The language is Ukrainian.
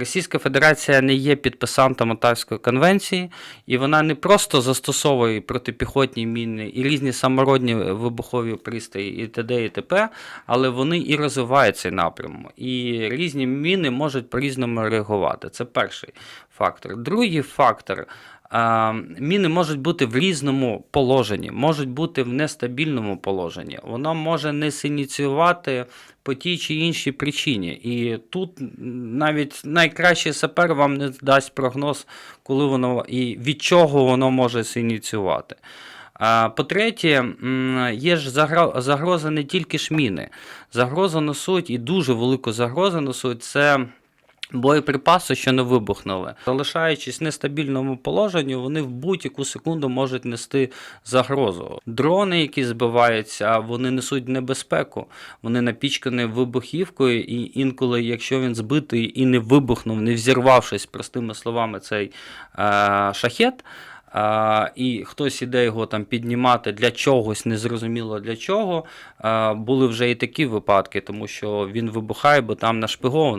Російська Федерація не є підписантом Отавської конвенції, і вона не просто застосовує протипіхотні міни і різні самородні вибухові пристрої, і т.д. і т.п., але вони і розвивають цей напрямок. І різні міни можуть по-різному реагувати. Це перший фактор. Другий фактор. Міни можуть бути в різному положенні, можуть бути в нестабільному положенні. Воно може не синіціювати по тій чи іншій причині. І тут навіть найкращий сапер вам не дасть прогноз, коли воно і від чого воно може синіціювати. А, По-третє, є ж загроза не тільки ж міни. Загрозу несуть і дуже велику загрозу несуть це. Боєприпаси, що не вибухнули, залишаючись в нестабільному положенні, вони в будь-яку секунду можуть нести загрозу. Дрони, які збиваються, вони несуть небезпеку. Вони напічкані вибухівкою, і інколи, якщо він збитий і не вибухнув, не взірвавшись, простими словами, цей е, шахет. А, і хтось іде його там піднімати для чогось, незрозуміло для чого. А, були вже і такі випадки, тому що він вибухає, бо там нашпиговано.